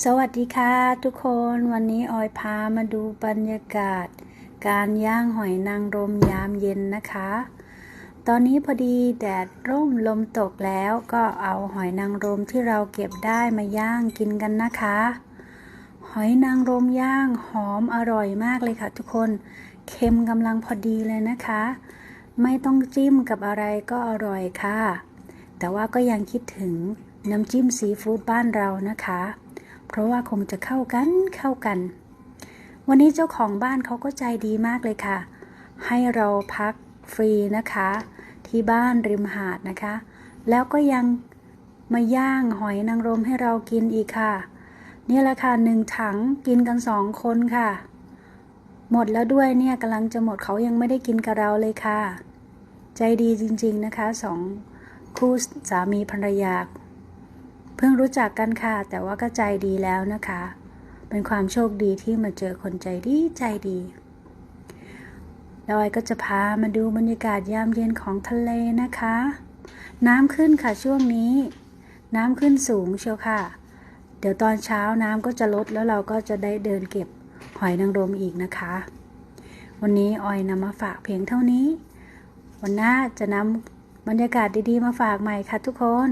สวัสดีค่ะทุกคนวันนี้ออยพามาดูบรรยากาศ การย่างหอยนางรมยามเย็นนะคะ ตอนนี้พอดีแดดร่มลมตกแล้วก็เอาหอยนางรมที่เราเก็บได้มาย่างกินกันนะคะ หอยนางรมย่างหอมอร่อยมากเลยค่ะ ทุกคนเค็มกำลังพอดีเลยนะคะ ไม่ต้องจิ้มกับอะไรก็อร่อยค่ะ แต่ว่าก็ยังคิดถึงน้ำจิ้มซีฟู้ดบ้านเรานะคะ เพราะว่าคงจะเข้ากันเข้ากัน วันนี้เจ้าของบ้านเขาก็ใจดีมากเลยค่ะ ให้เราพักฟรีนะคะ ที่บ้านริมหาดนะคะ แล้วก็ยังมาย่างหอยนางรมให้เรากินอีกค่ะนี่แหละค่ะหนึ่งถังกินกันสองคนค่ะ หมดแล้วด้วยเนี่ยกำลังจะหมดเขายังไม่ได้กินกับเราเลยค่ะ ใจดีจริงๆนะคะสองคู่สามีภรรยา พิ่งรู้จักกันค่ะ แต่ว่าก็ใจดีแล้วนะคะ เป็นความโชคดีที่มาเจอคนใจดีใจดีแล้วออยก็จะพามาดูบรรยากาศยามเย็นของทะเลนะคะ น้ำขึ้นค่ะช่วงนี้ น้ำขึ้นสูงเชียวค่ะ เดี๋ยวตอนเช้าน้ำก็จะลดแล้วเราก็จะได้เดินเก็บหอยนางรมอีกนะคะ วันนี้ออยนำมาฝากเพียงเท่านี้ วันหน้าจะนำบรรยากาศดีๆมาฝากใหม่ค่ะทุกคน